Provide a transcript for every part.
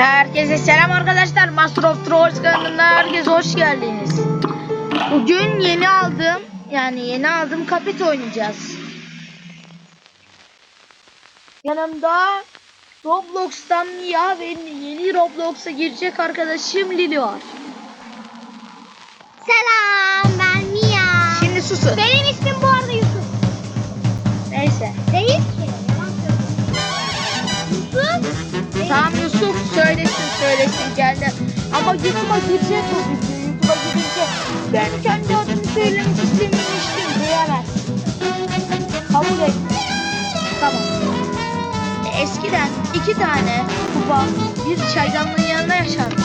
Herkese selam arkadaşlar. Master of Trolls kanalına herkese hoş geldiniz. Bugün yeni aldım, yani yeni aldım Kapit oynayacağız. Yanımda Roblox'tan Mia ve yeni Roblox'a girecek arkadaşım Lili var. Selam ben Mia. Şimdi susun. Benim ismim bu arada Yusuf. Neyse. Değil ki. Yusuf. Tamam Yusuf söylesin söylesin geldi. Ama YouTube'a girecek o video. YouTube'a girince ben kendi adımı söylemek istememiştim diyemez. Kabul et. Tamam. Eskiden iki tane kupa bir çaydanlığın yanına yaşarmış.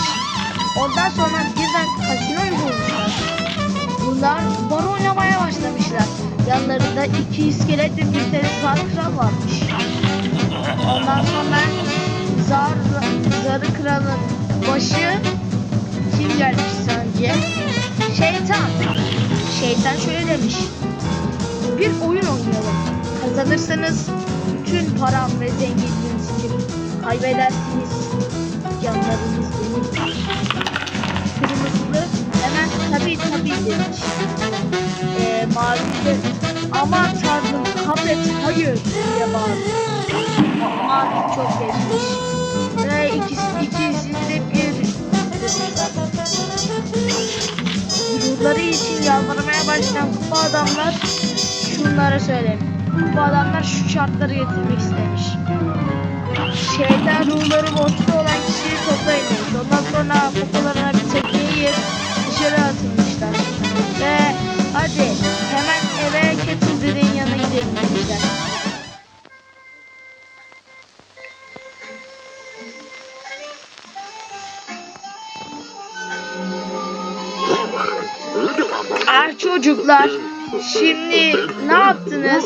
Ondan sonra birden kasinoyu bulmuşlar. Bunlar bar oynamaya başlamışlar. Yanlarında iki iskelet ve bir zar kral varmış. Ondan sonra zar, zarı kralın başı kim gelmiş sence? Şeytan. Şeytan şöyle demiş. Bir oyun oynayalım. Kazanırsanız bütün param ve zenginliğim sizin. Kaybedersiniz. Canlarınız yalvarmaya başlayan kupa adamlar şunları söylemiş. Bu adamlar şu şartları getirmek istemiş. Şeytan ruhları borçlu olan kişiyi toplayın. Ondan sonra kupalarına bir tekmeyi yiyip dışarı atılmışlar. Çocuklar, şimdi ne yaptınız?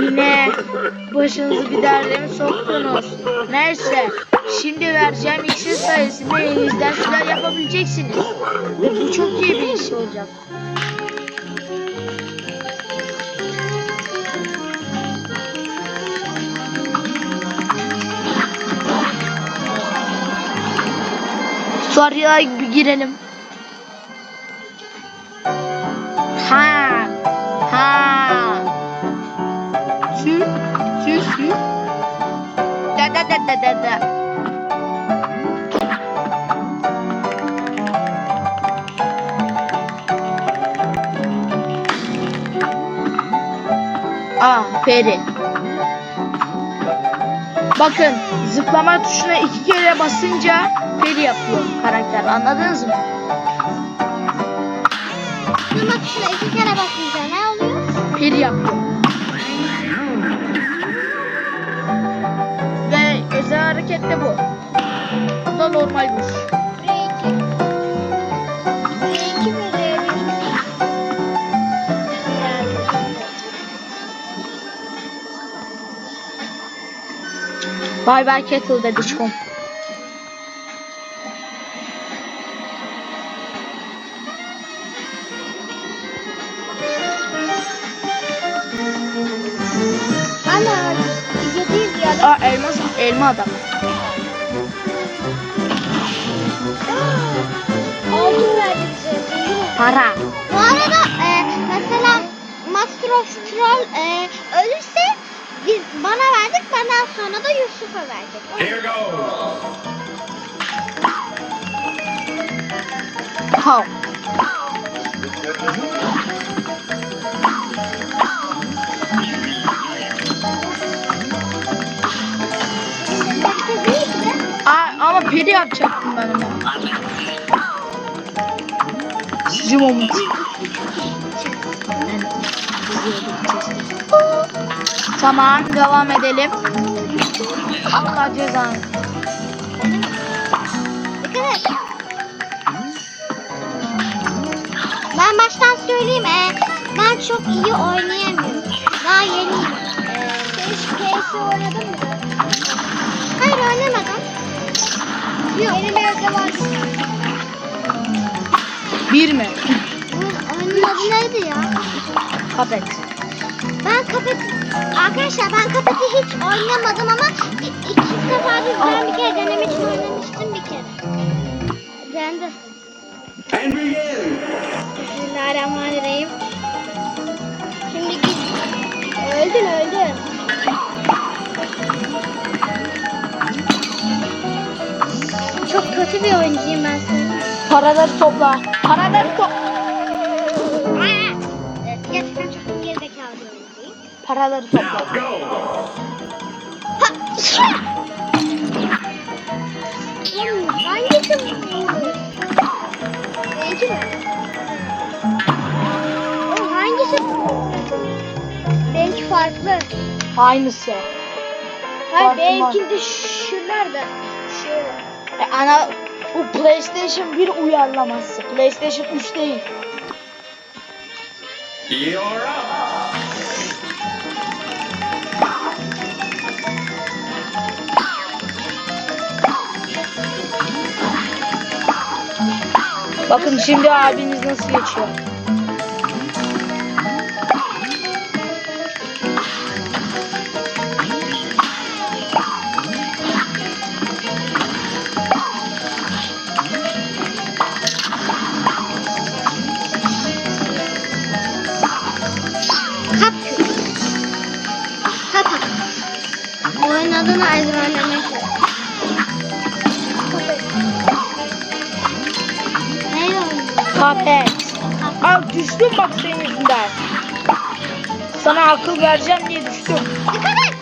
Yine başınızı bir derde mi soktunuz? Neyse, şimdi vereceğim iksir sayesinde elinizden silah yapabileceksiniz. Ve bu çok iyi bir iş olacak. Soruya girelim. Da da. Aferin. Bakın zıplama tuşuna iki kere basınca peri yapıyor karakter anladınız mı? Durma tuşuna iki kere basınca ne oluyor? peri yapıyor. Hareket de bu. Bu da normal vuruş. Buraya iki. Buraya iki buraya bir. Bay bay Kettle dedi çıkon. Elma adam. Altın verdi. Para. Bu arada e, mesela Master of Troll e, ölürse biz bana verdik benden sonra da Yusuf'a verdik. Here goes. How? Peri yapacaktım ben ama. Sizce moment. Tamam devam edelim. Allah cezanı. Ben baştan söyleyeyim. E, ben çok iyi oynayamıyorum. Daha yeniyim. E, hiç PS oynadın mı? Hayır oynamadım. Yok. Benim evde var. Bir mi? Oyunun adı neydi ya? Kapet. Ben kapet Arkadaşlar ben Kapat'ı hiç oynamadım ama iki sefer de ben bir kere denemek için oynamıştım bir kere. Beğendim. And begin. Bismillahirrahmanirrahim. Şimdi. Öldün öldün. Kötü bir oyuncuyum ben senin. Paraları topla. Paraları topla. Evet, gerçekten çok gerizekalı bir oyuncuyum. Paraları topla. Oğlum hangisi bu? Benimki mi? Oğlum hangisi bu? Benimki farklı. Aynısı. Hayır Farklı benimkinde şunlar da. Şöyle. E, ana bu PlayStation 1 uyarlaması. PlayStation 3 değil. You're up. Bakın şimdi abiniz nasıl geçiyor. Neyle oynuyorsun? Cuphead. Abi düştüm bak senin yüzünden. Sana akıl vereceğim diye düştüm. Dikkat et.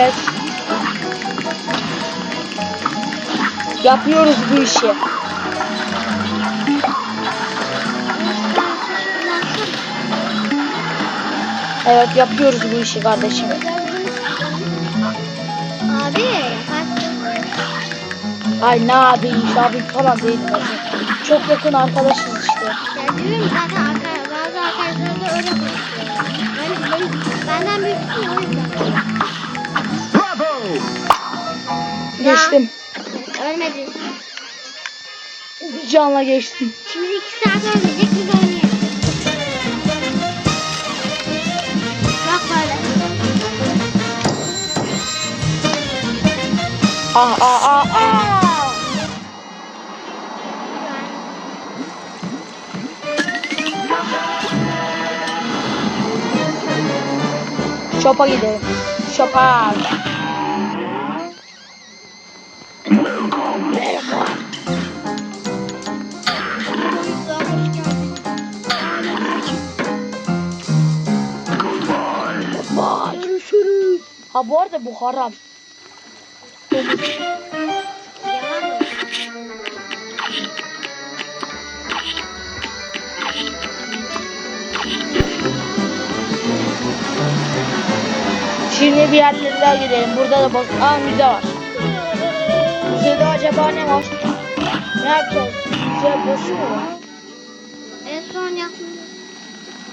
Evet. Yapıyoruz bu işi. Evet yapıyoruz bu işi kardeşim. Abi. Ay ne abi iş abi falan değil. bacım. Çok yakın arkadaşız işte. Ya diyorum zaten bazı arkadaşlar da öyle konuşuyor. Ben, ben, benden büyüksün Geçtim. Ölmedin. Bir canla geçtim. Şimdi iki saat ölmeyecek biz oynayalım. Bak böyle. Ah ah ah ah. Şopa gidelim. Şopa. Ha bu arada bu haram. Şimdi bir yerlere daha gidelim. Burada da bak. Aa müze var. Müzede acaba ne var? Ne yapacağız? Müze boşu mu var? En son yaptığım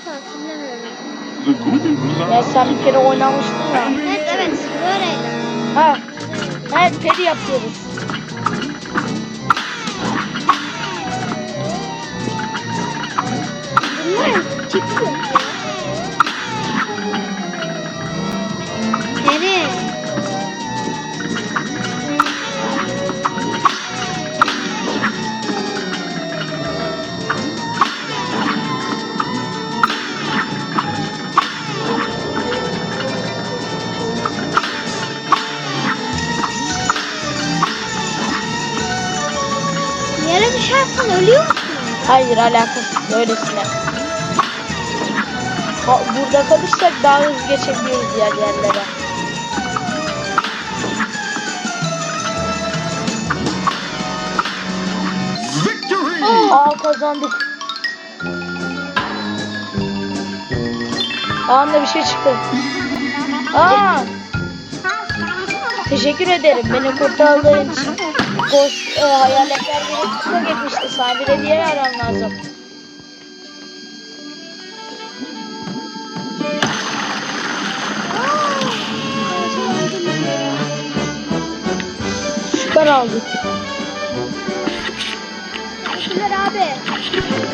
hatırlamıyorum. Ya sen bir kere oynamıştın ya. Evet evet böyleydi. Ha. Evet peri yapıyoruz. Bunlar tipi yok Hayır alakası öylesine. Burada kalırsak daha hızlı geçebiliyoruz diğer yerlere. victory. Aa kazandık. Anda bir şey çıktı. Aa teşekkür ederim beni kurtardığın için. Ghost e, hayaletler gibi kısma gitmişti. Sabire diye aram lazım. Süper aldık. Teşekkürler abi. Teşekkürler.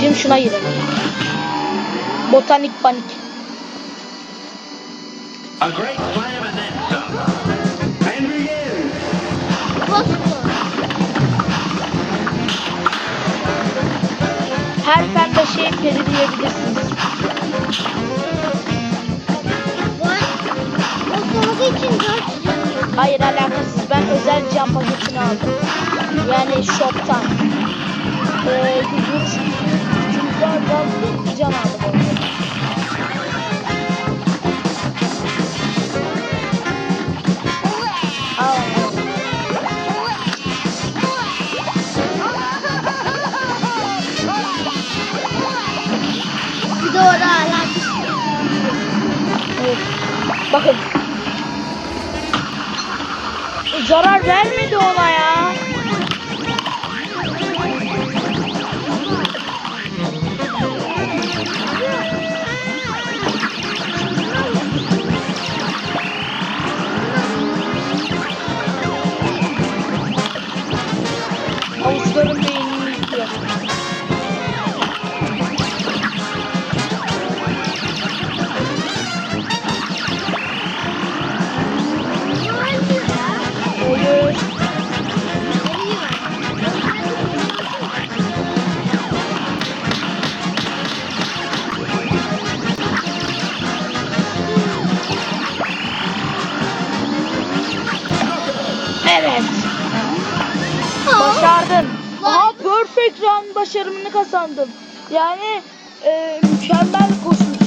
Şimdi şuna gidelim. Botanik panik. A great slam and then some. And begin. Her pembe şeyi peri diyebilirsiniz. Bosfor'u için 400 yanıyor. Hayır alakasız. Ben özel cam paketini aldım. Yani shop'tan. Ee, güç, gücümüzden razı cam aldım. Evet. Bakın. Zarar vermedi ona ya. Başarımını kazandım. Yani e, mükemmel koşmuş.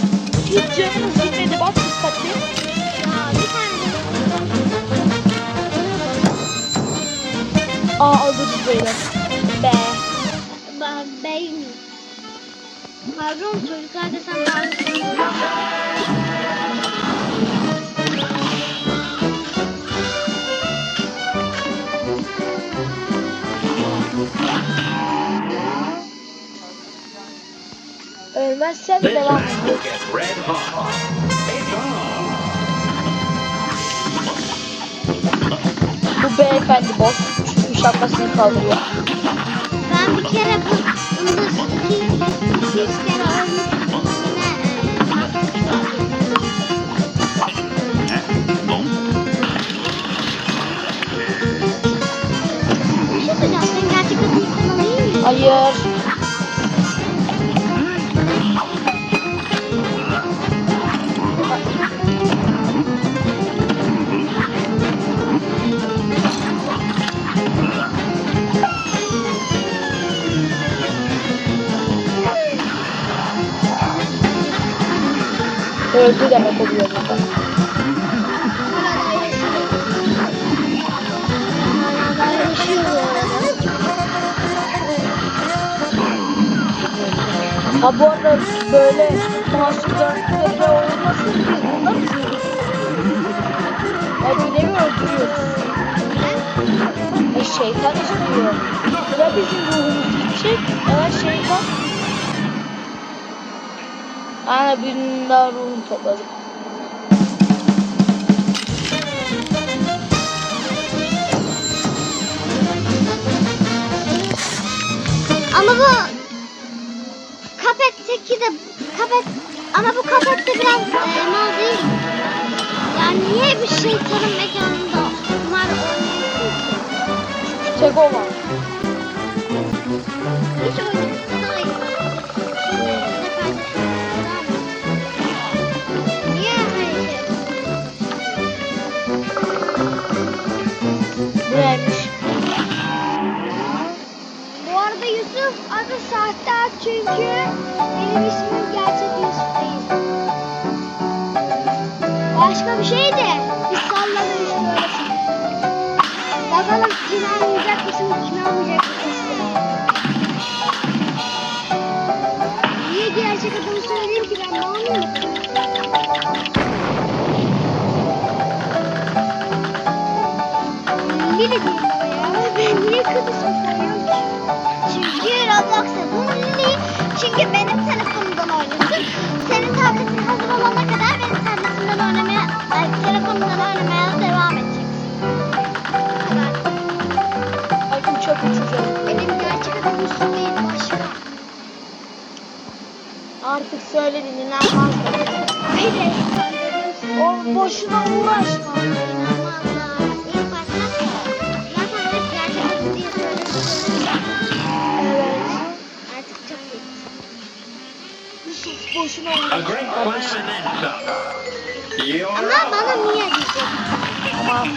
Hiç canımız gitmedi. Bak dikkatli. Aa alırız böyle. Be. Bey mi? Pardon çocuklar desem pardon. It's on. Bu beyefendi boss. Çünkü şapkasını kaldırıyor. Ben bir kere bu iki, yüz kere ölmüştüm. Yine Öldü demek oluyor burada. Ha bu arada böyle masum dörtlüklerine olmasın ki bunlar. Ya bir nevi öldürüyoruz. E şeytan istiyor. Ya bizim ruhumuz Aynen birinin daha ruhunu topladık. Ama bu Kapet'teki de Kapet ama bu Kapet'te biraz e, mal değil? Yani niye bir şeytanın mekanında kumar oynuyorsun ki? Tek o var. İsmim gerçek Yusuf. Başka bir şey de biz sallamayız böylesine. Bakalım inanmayacak mısın, inanmayacak mısın? Niye gerçek adımı söyleyeyim ki ben mal mıyım? Lili bu ya. Ben niye kız ismi koyuyorum ki? Çünkü Roblox'ta bu Lili Çünkü benim telefonumdan oynuyorsun. Senin tabletin hazır olana kadar benim tabletimden oynamaya, ay, telefonumdan oynamaya devam edeceksin. Ay uçak uçacağım. Benim gerçek adım Yusuf değil başka. Artık söyledin inanmazlar. Hayır. O boşuna uğraşma. Some. You're Ama bana niye diyecek? Tamam.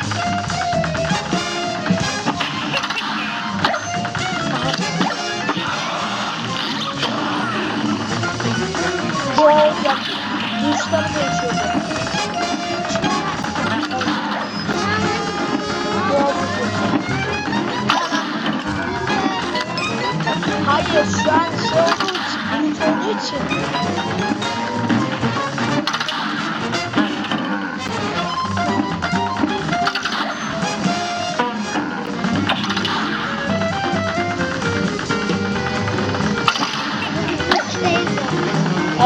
Bu olacak. Duşları olacak. Hayır şu an şey olduğu için, bulut olduğu için.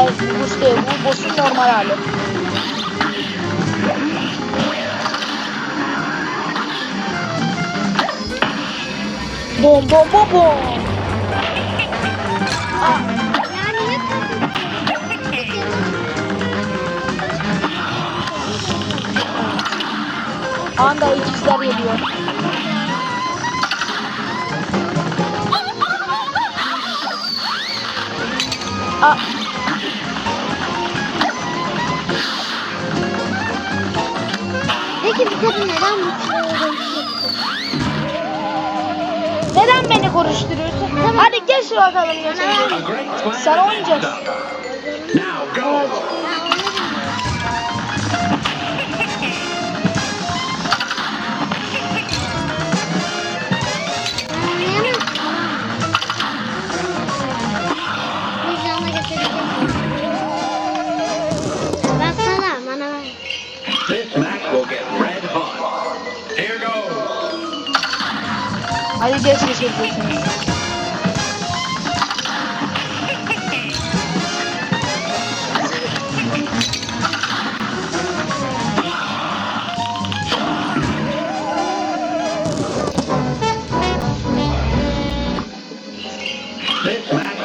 Evet bu buz değil. Bu boss'un normal hali. Bom bom bom bom. Kadar anda ikizler geliyor. Peki bu kadın neden olduğunu neden beni konuşturuyorsun? Hadi geç bakalım geçelim. Sen oynayacaksın. Evet. Hadi geç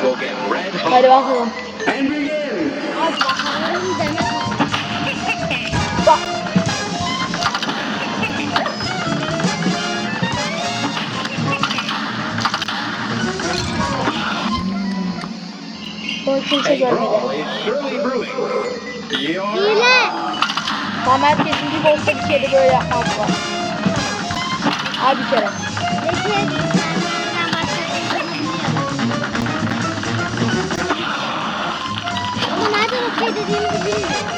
will get red Hadi bakalım. Kimse görmedi. Hile. Tam herkesin bir boss'ta bir kere böyle yapmak var. Hadi bir kere. Ama nereden okey dediğimizi bilmiyorum.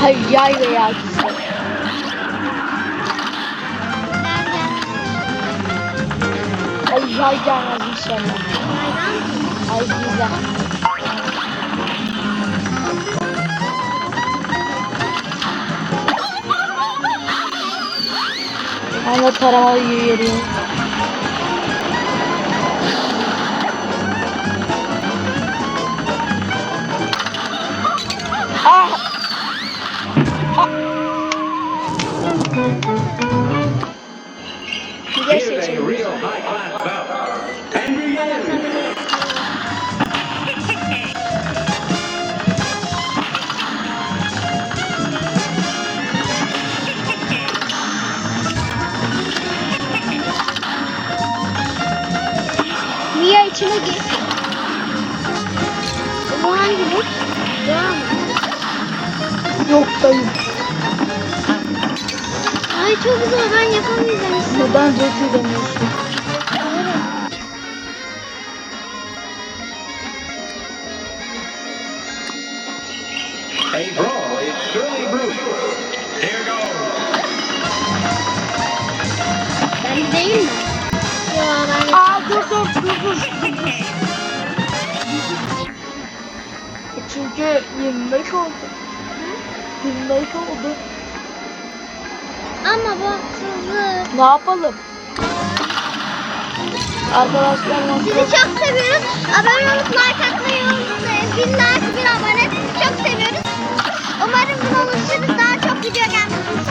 Hayır yay veya? Ay yay gelmez inşallah. Ay güzel. Ben taramalı yürüyorum. Ah! Brewing. Here goes. Ben değil mi? Yo ben Aa dur dur dur dur. Çünkü 25 oldu. 25 oldu. Ama bu haksızlık. Ne yapalım? Arkadaşlar nasıl? Sizi çok seviyoruz. Abone olup like atmayı unutmayın. Bin like, bin abone. Çok seviyoruz. Umarım buna ulaşırız. Daha çok video gelmesi